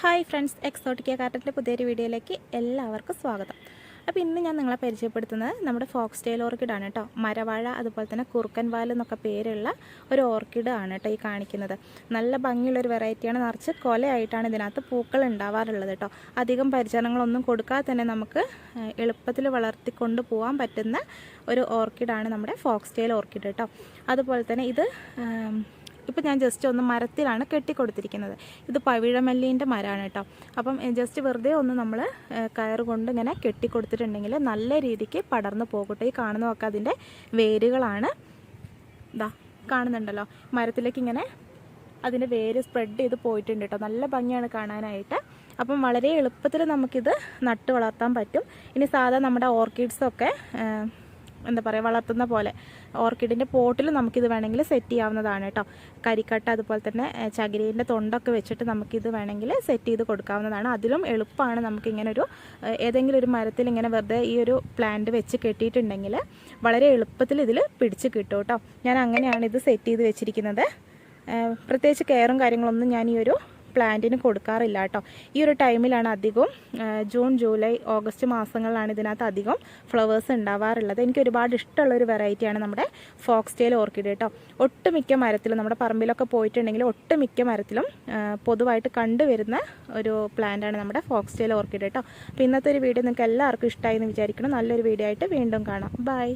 Hi friends Exotica കാർട്ടന്റെ പുതിയൊരു വീഡിയോയിലേക്ക് എല്ലാവർക്കും സ്വാഗതം. അപ്പോൾ ഇന്ന് ഞാൻ നിങ്ങളെ പരിചയപ്പെടുത്തുന്നത് നമ്മുടെ ഫോക്സ് ടെയിൽ ഓർക്കിഡ് ആണ് കേട്ടോ. മരവാഴ അതുപോലെ തന്നെ കുറുക്കൻ വാൽ എന്നൊക്കെ പേരുള്ള ഒരു ഓർക്കിഡ് ആണ് കേട്ടോ ഈ കാണിക്കുന്നത്. നല്ല ഭംഗിയുള്ള ഒരു വെറൈറ്റിയാണ് നിറച്ച് കൊലയായിട്ടാണ് ഇതിനകത്ത് പൂക്കൾ ഉണ്ടാവാറുള്ളത് കേട്ടോ. അധികം പരിചരണങ്ങളൊന്നും കൊടുക്കാതെ തന്നെ നമുക്ക് എളുപ്പത്തിൽ വളർത്തിക്കൊണ്ട് പോകാൻ പറ്റുന്ന ഒരു ഓർക്കിഡാണ് നമ്മുടെ ഫോക്സ് ടെയിൽ ഓർക്കിഡ് കേട്ടോ. അതുപോലെ തന്നെ ഇത് ഇപ്പം ഞാൻ ജസ്റ്റ് ഒന്ന് മരത്തിലാണ് കെട്ടിക്കൊടുത്തിരിക്കുന്നത്. ഇത് പവിഴമല്ലീന്റെ മരമാണ് കേട്ടോ അപ്പം ജസ്റ്റ് വെറുതെ ഒന്ന് നമ്മൾ കയർ കൊണ്ട് ഇങ്ങനെ കെട്ടിക്കൊടുത്തിട്ടുണ്ടെങ്കിൽ നല്ല രീതിക്ക് പടർന്നു പോകട്ടെ. ഈ കാണുന്നതൊക്കെ അതിന്റെ വേരുകളാണ്. ഇതാ കാണുന്നുണ്ടല്ലോ. മരത്തിലേക്ക് ഇങ്ങനെ അതിന്റെ വേര് സ്പ്രെഡ് ചെയ്ത് പോയിട്ടുണ്ട് കേട്ടോ നല്ല ഭംഗിയാണ് കാണാനായിട്ട്. അപ്പം വളരെ എളുപ്പത്തിൽ നമുക്കിത് നട്ട് വളർത്താൻ പറ്റും. ഇനി സാധാ നമ്മുടെ ഓർക്കിഡ്സൊക്കെ എന്താ പറയുക വളർത്തുന്ന പോലെ. ഓർക്കിഡിന്റെ പോട്ടിൽ നമുക്കിത് വേണമെങ്കിൽ സെറ്റ് ചെയ്യാവുന്നതാണ് കേട്ടോ. കരിക്കട്ട അതുപോലെ തന്നെ ചകിരീന്റെ തൊണ്ടൊക്കെ വെച്ചിട്ട് നമുക്കിത് വേണമെങ്കിൽ സെറ്റ് ചെയ്ത് കൊടുക്കാവുന്നതാണ്. അതിലും എളുപ്പമാണ് നമുക്കിങ്ങനെ ഒരു ഏതെങ്കിലും ഒരു മരത്തിൽ ഇങ്ങനെ വെറുതെ ഈ ഒരു പ്ലാന്റ് വെച്ച് കെട്ടിയിട്ടുണ്ടെങ്കിൽ വളരെ എളുപ്പത്തിൽ ഇതിൽ പിടിച്ച് കിട്ടും കേട്ടോ. ഞാൻ അങ്ങനെയാണ് ഇത് സെറ്റ് ചെയ്ത് വെച്ചിരിക്കുന്നത്. പ്രത്യേകിച്ച് കെയറും കാര്യങ്ങളൊന്നും ഞാൻ ഈ ഒരു പ്ലാന്റിന് കൊടുക്കാറില്ല കേട്ടോ. ഈ ഒരു ടൈമിലാണ് അധികം ജൂൺ ജൂലൈ ഓഗസ്റ്റ് മാസങ്ങളിലാണ് ഇതിനകത്ത് അധികം ഫ്ലവേഴ്സ് ഉണ്ടാവാറുള്ളത്. എനിക്ക് ഒരുപാട് ഇഷ്ടമുള്ള ഒരു വെറൈറ്റിയാണ് നമ്മുടെ ഫോക്സ് ടെയിൽ ഓർക്കിഡ് കേട്ടോ. ഒട്ടുമിക്ക മരത്തിലും നമ്മുടെ പറമ്പിലൊക്കെ പോയിട്ടുണ്ടെങ്കിൽ ഒട്ടുമിക്ക മരത്തിലും പൊതുവായിട്ട് കണ്ടുവരുന്ന ഒരു പ്ലാന്റാണ് നമ്മുടെ ഫോക്സ് ടെയിൽ ഓർക്കിഡ് കേട്ടോ. അപ്പോൾ ഇന്നത്തെ ഒരു വീഡിയോ നിങ്ങൾക്ക് എല്ലാവർക്കും ഇഷ്ടമായി എന്ന് വിചാരിക്കണം നല്ലൊരു വീഡിയോ ആയിട്ട് വീണ്ടും കാണാം. ബൈ